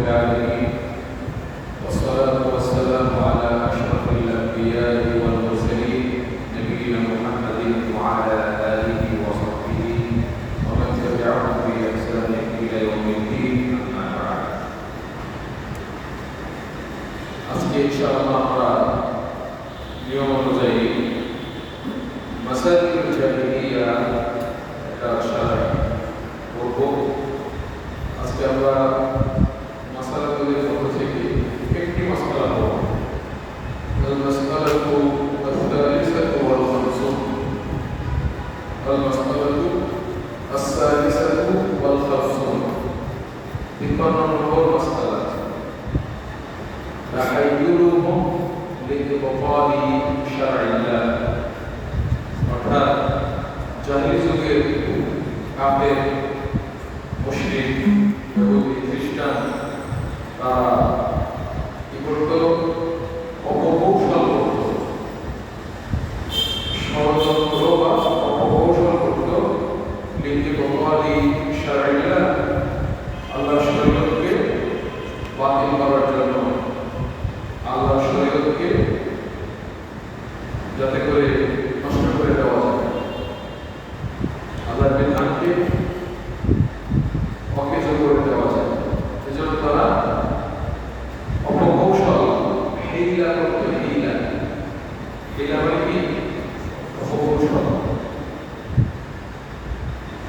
Obrigado, pastora. অর্থাৎ জাহির যুগের কাপের মুসলিম এবং খ্রিস্টান তারা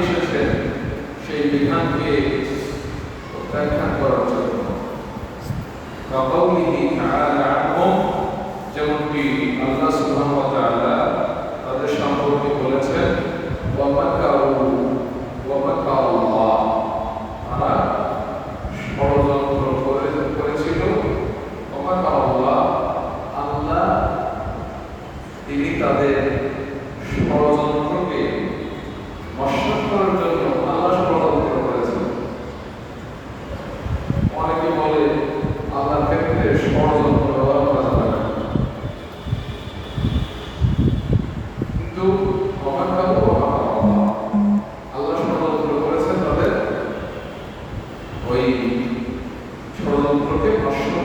এসেছেন সেই বিধানকে প্রত্যাখ্যান করার জন্য। কাউলিহি তাআলা আনহুম যেমনটি আল্লাহ সুবহানাহু ওয়া তাদের সম্পর্কে বলেছেন, ওয়া মাকা গণতন্ত্রকে নষ্ট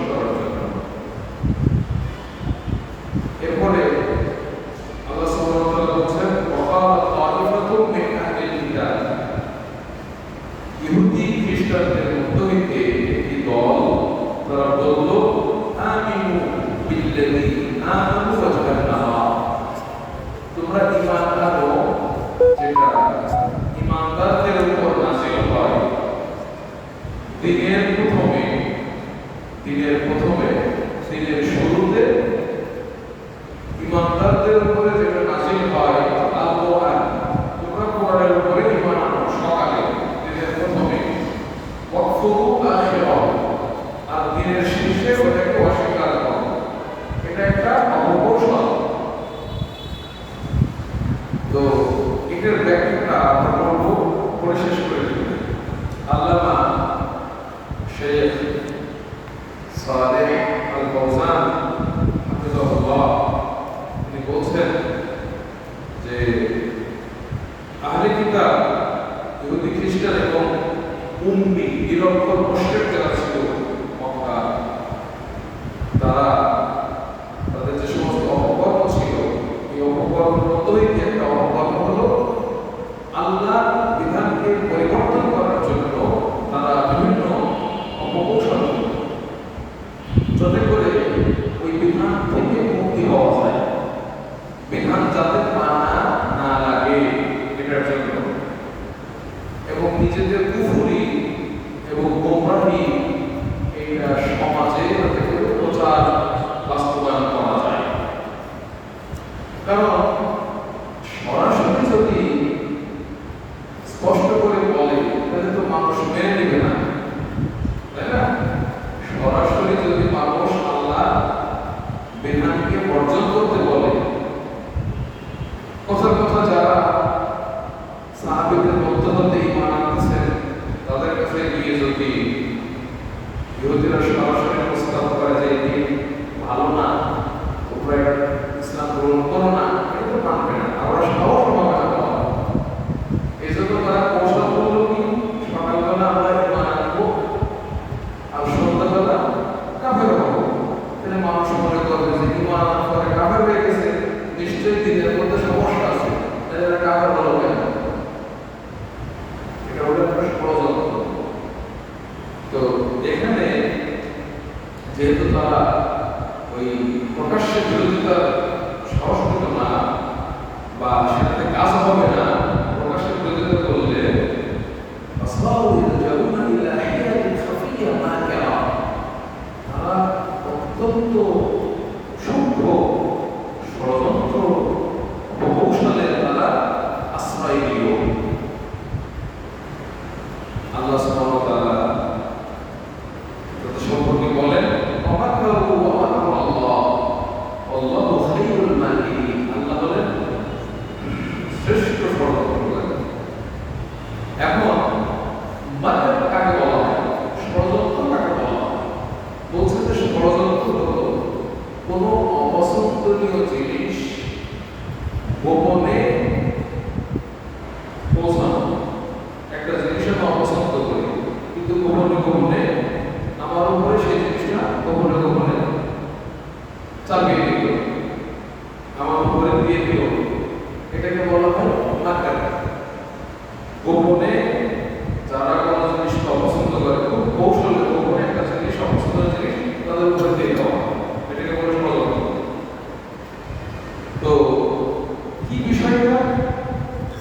就就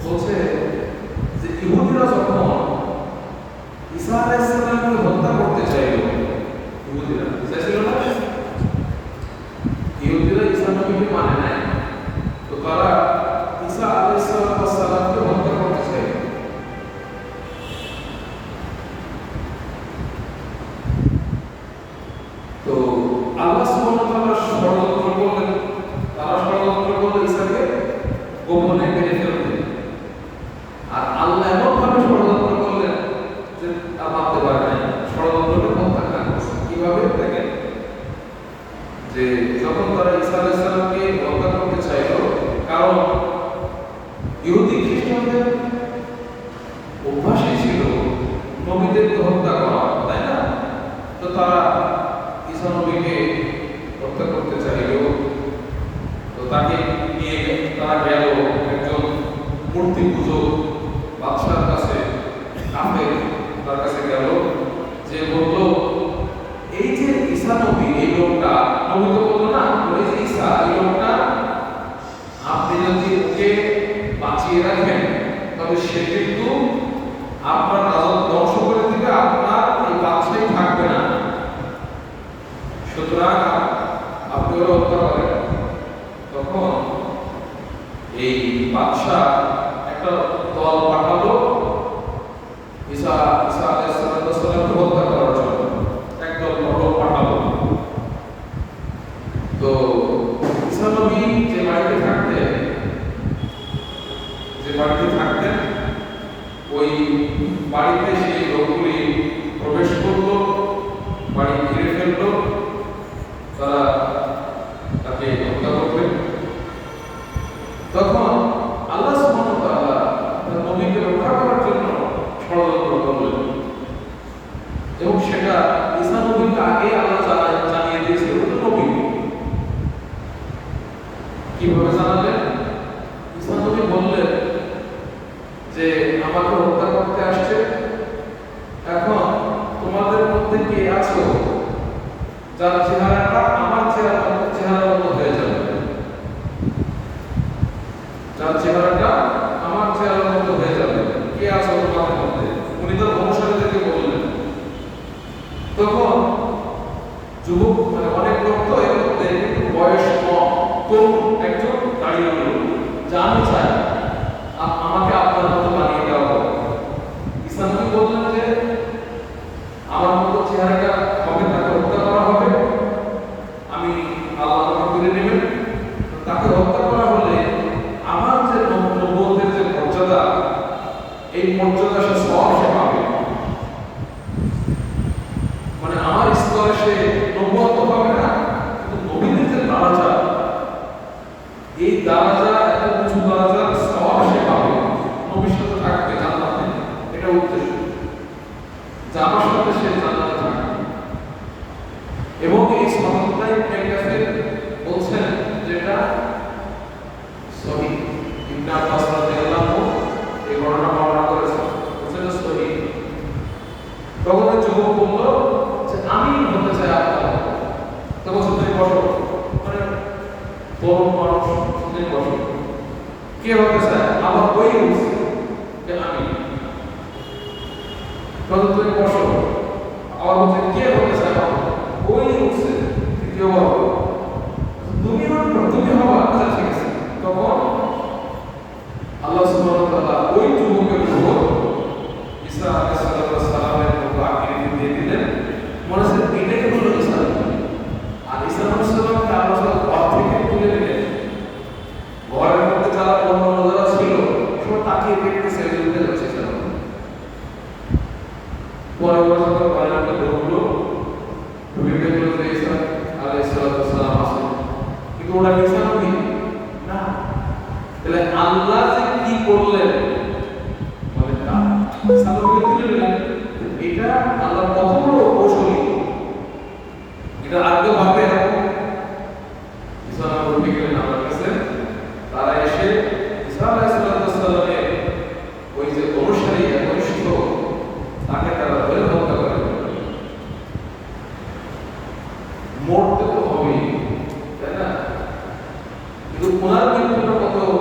বলছে যে ইহুদিরা যখন ঈসা আলাইহিসসালামকে হত্যা করতে চাইল, ইহুদিরা চাইছিল না? ইহুদিরা ঈসা নবীকে মানে নাই। তো তারা ঈসা আলাইহিসসালাম নবীদেরকে হত্যা করা তাই না? তো তারা ঈশা নবীকে হত্যা করতে চাইল তো তাকে নিয়ে তারা গেল একজন মূর্তি পুজো বাদশার কাছে, কাফের তার কাছে গেল। যে বলল, এই যে ঈশা নবী, এই লোকটা, নবী তো বলল না এই যে ঈশা এই লোকটা, আপনি যদি ওকে বাঁচিয়ে রাখেন, তবে সে কিন্তু আপনার সুরাকা আপনারা হত্যা করেন। তখন এই বাদশাহ একটা দল পাঠালো। ইসা ইসা যার চেহারাটা আমার চেহারার মতো হয়ে যাবে। কে আছে ওর মাথার মধ্যে? উনি তার অনুসারীদেরকে বললেন। তখন যুবক grupo de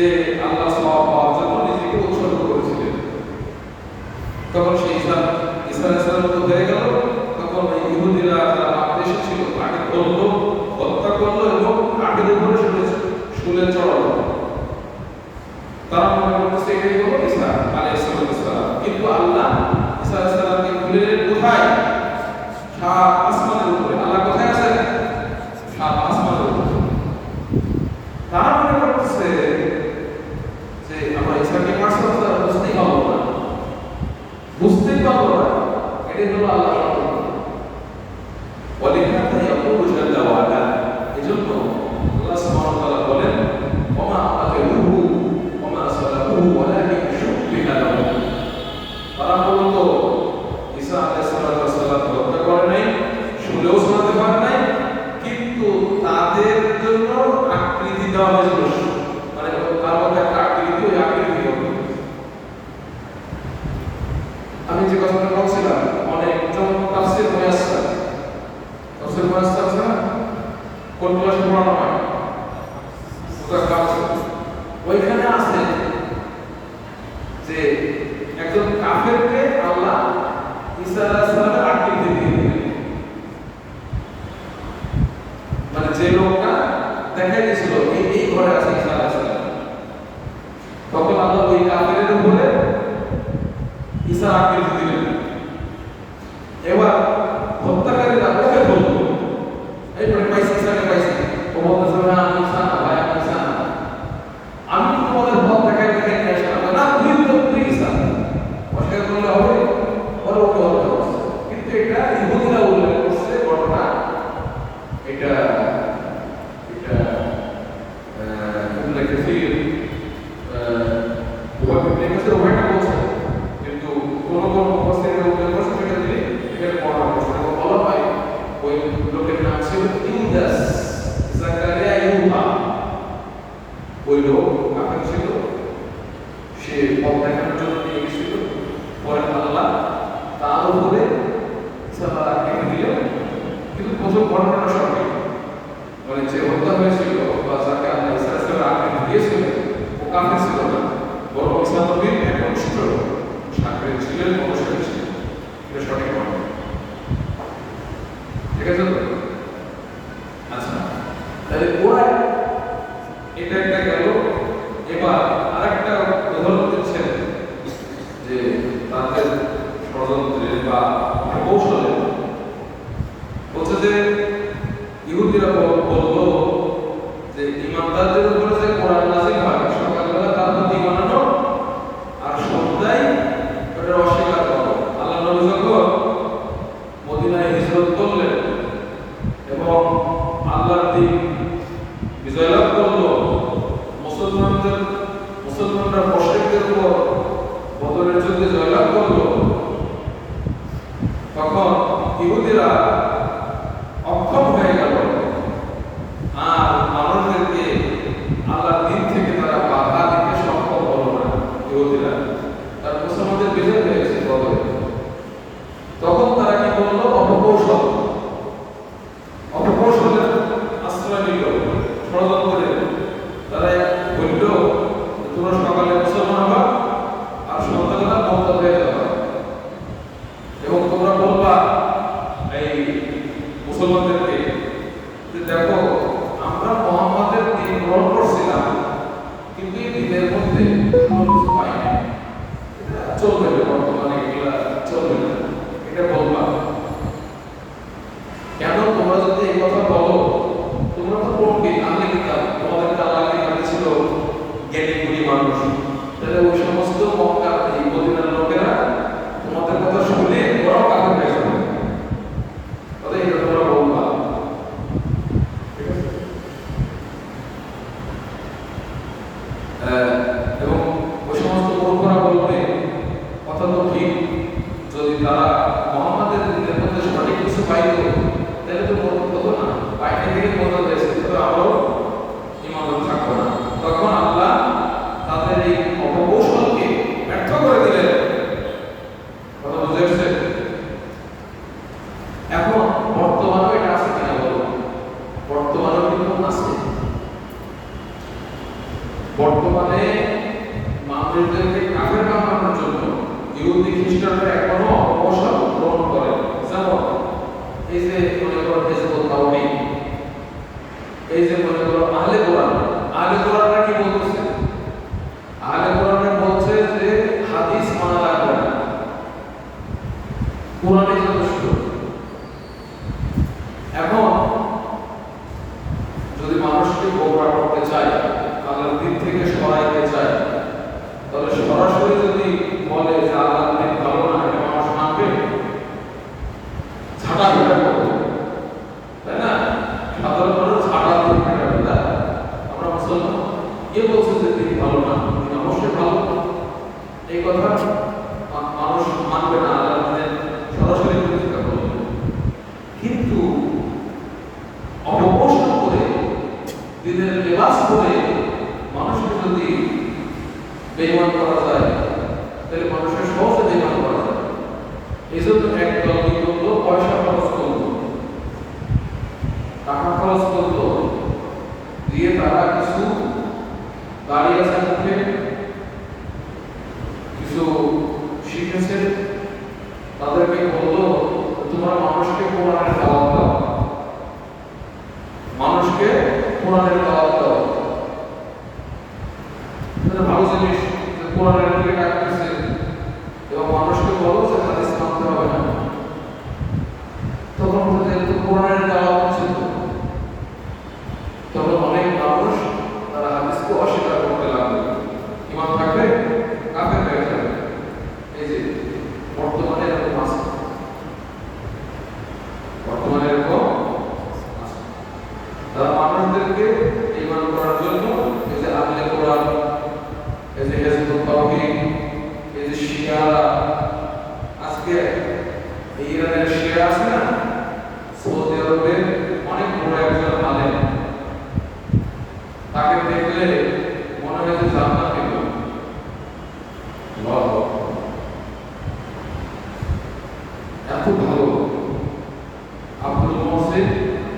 যে আল্লাহ তারা কাফের ছিল না বরং ইসলাম নবীর এক অনুষ্ঠ সাকরে ছিলেন অনুসারী তোমাদের এরকম আছে বর্তমানে মানুষদেরকে কাজে কামানোর জন্য ইহুদি খ্রিস্টানরা এখনও অবসর গ্রহণ করে জানো? এই যে মনে করো হেজবুল তাওহিদ এই যে মনে করো আহলে কোরআন। আহলে কোরআনরা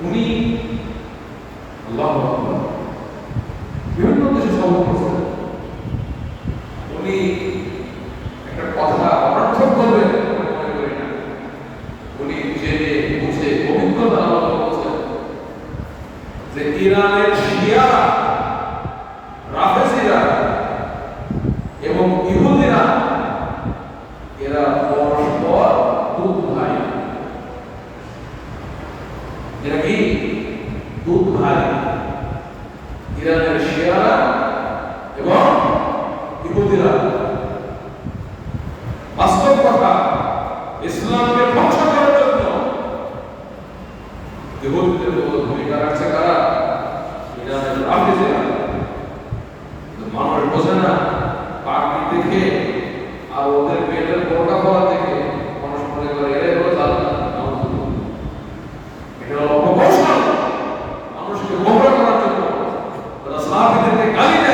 উনি বিভিন্ন দেশে উনি একটা কথা অনর্থক করবেন উনি বুঝে অভিজ্ঞতা যে ইরানের শিয়ারা, রাফেসিরা এবং ইরানের শিয়ারা এবং ইহুদিরা বাস্তব কথা, ইসলামকে ধ্বংস করার জন্য ইহুদিদের ভূমিকা রাখছে কারা? ইরানের মানুষ বোঝে না পার্টি দেখে আর ওদের পেটের বড়টা পরা 나는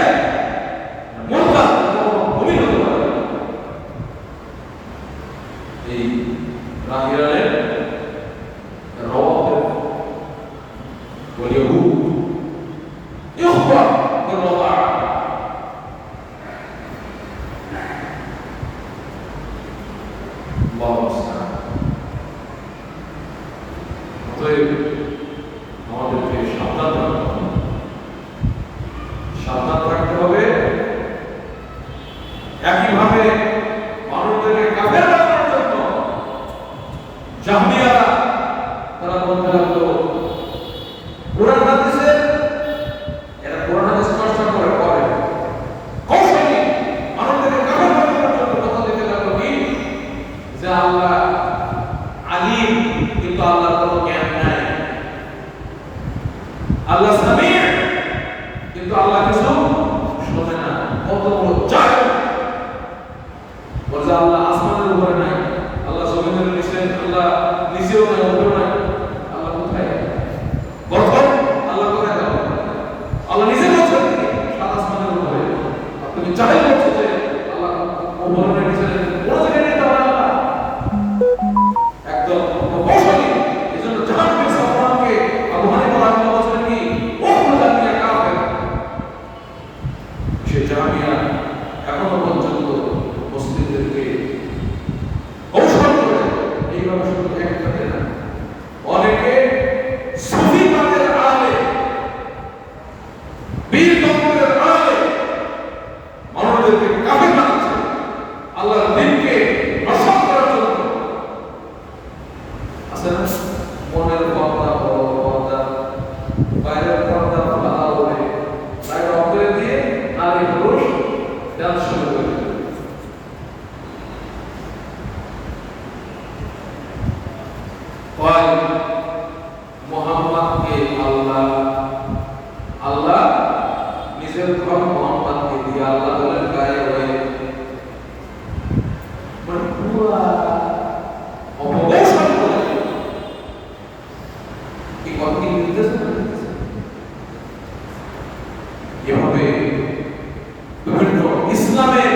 Elas também এভাবে বিভিন্ন ইসলামের